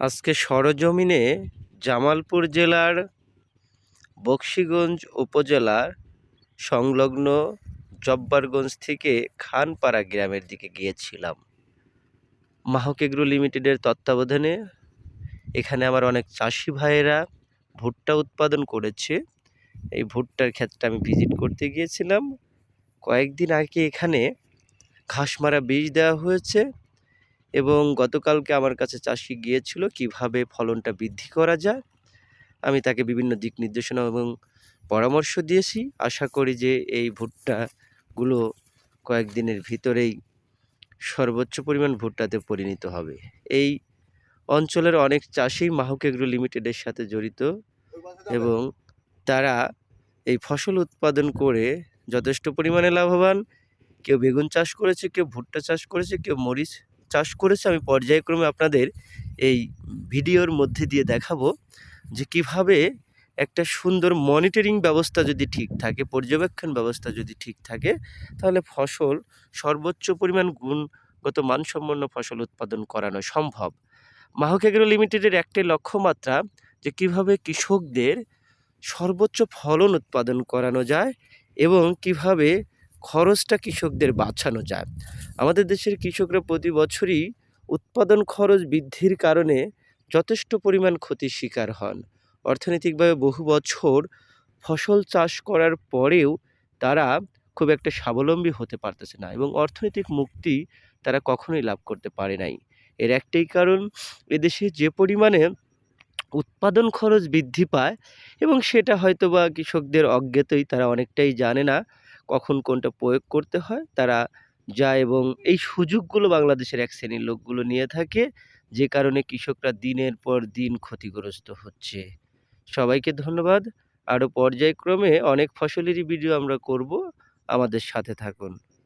আজকে সরজমিনে জামালপুর জেলার বক্সিগঞ্জ উপজেলার সংলগ্ন জব্বারগঞ্জ থেকে খানপাড়া গ্রামের দিকে গিয়েছিলাম। মাহক এগ্রো লিমিটেডের তত্ত্বাবধানে এখানে আমার অনেক চাষি ভাইয়েরা ভুট্টা উৎপাদন করেছে। এই ভুট্টার ক্ষেত্রে আমি ভিজিট করতে গিয়েছিলাম। কয়েকদিন আগে এখানে ঘাস মারা বীজ দেওয়া হয়েছে। এবং গতকালকে আমার কাছে চাষি গিয়েছিল কীভাবে ফলনটা বৃদ্ধি করা যায়। আমি তাকে বিভিন্ন দিক নির্দেশনা এবং পরামর্শ দিয়েছি। আশা করি যে এই ভুট্টাগুলো কয়েকদিনের ভিতরেই সর্বোচ্চ পরিমাণ ভুট্টাতে পরিণত হবে। এই অঞ্চলের অনেক চাষি মাহক এগ্রো লিমিটেডের সাথে জড়িত এবং তারা এই ফসল উৎপাদন করে যথেষ্ট পরিমাণে লাভবান। কেউ বেগুন চাষ করেছে, কেউ ভুট্টা চাষ করেছে, কেউ মরিচ চাষ করেছে, আমি পর্যায়ক্রমে আপনাদের এই ভিডিওর মধ্যে দিয়ে দেখাবো যে কীভাবে একটা সুন্দর মনিটরিং ব্যবস্থা যদি ঠিক থাকে, পর্যবেক্ষণ ব্যবস্থা যদি ঠিক থাকে, তাহলে ফসল সর্বোচ্চ পরিমাণ গুণগত মানসম্পন্ন ফসল উৎপাদন করানো সম্ভব। মাহক এগ্রো লিমিটেডের একটি লক্ষ্যমাত্রা যে কীভাবে কৃষকদের সর্বোচ্চ ফলন উৎপাদন করানো যায় এবং কীভাবে খরচটা কৃষকদের বাঁচানো যায়। আমাদের দেশের কৃষকরা প্রতি বছরই উৎপাদন খরচ বৃদ্ধির কারণে যথেষ্ট পরিমাণ ক্ষতির শিকার হন। অর্থনৈতিকভাবে বহু বছর ফসল চাষ করার পরেও তারা খুব একটা স্বাবলম্বী হতে পারতেছে না এবং অর্থনৈতিক মুক্তি তারা কখনোই লাভ করতে পারে নাই। এর একটাই কারণ, এদেশে যে পরিমাণে উৎপাদন খরচ বৃদ্ধি পায় এবং সেটা হয়তো বা কৃষকদের অজ্ঞাতই তারা অনেকটাই জানে না কখন কোনটা প্রয়োগ করতে হয়, তারা যায় এবং এই সুযোগগুলো বাংলাদেশের এক শ্রেণির লোকগুলো নিয়ে থাকে, যে কারণে কৃষকরা দিনের পর দিন ক্ষতিগ্রস্ত হচ্ছে। সবাইকে ধন্যবাদ। আরও পর্যায়ক্রমে অনেক ফসলেরই ভিডিও আমরা করব। আমাদের সাথে থাকুন।